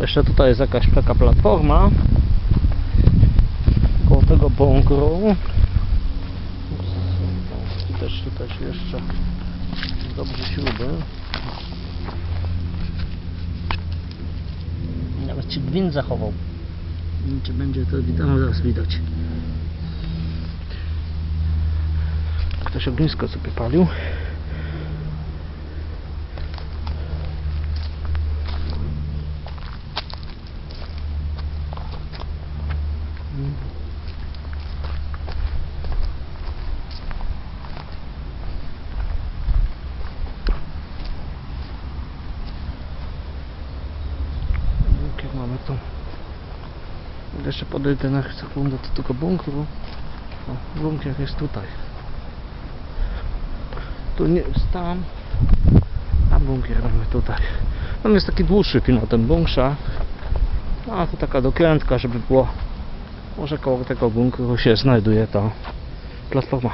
Jeszcze tutaj jest jakaś taka platforma koło tego bunkru. Też, tu też jeszcze dobrze śruby. Nawet się gwint zachował. Nie wiem, Czy będzie to widać? Zaraz widać. Ktoś ognisko sobie palił. Bunkier mamy tu. Jeszcze podejdę na sekundę do tego bunkru. O, bunkier jest tutaj. Tu nie jest tam. A bunkier mamy tutaj. Tam jest taki dłuższy film o tym bunkrze. A to taka dokrętka, żeby było. Może koło tego bunkru się znajduje ta platforma.